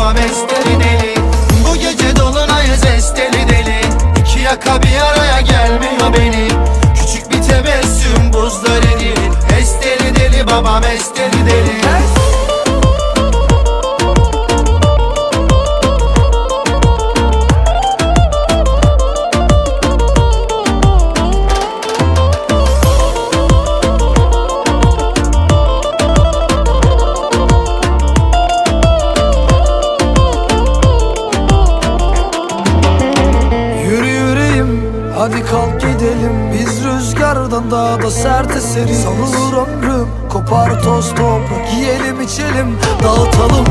yorma besteli deli. Bu gece dolunay zesteli deli. İki yaka bir araya gelmiyor beni. Küçük bir tebessüm buzları değil Esteli deli babam esteli deli. Kalk gidelim Biz rüzgardan daha da sert eseriz. Savurur ömrüm kopar toz toprak Yiyelim içelim dağıtalım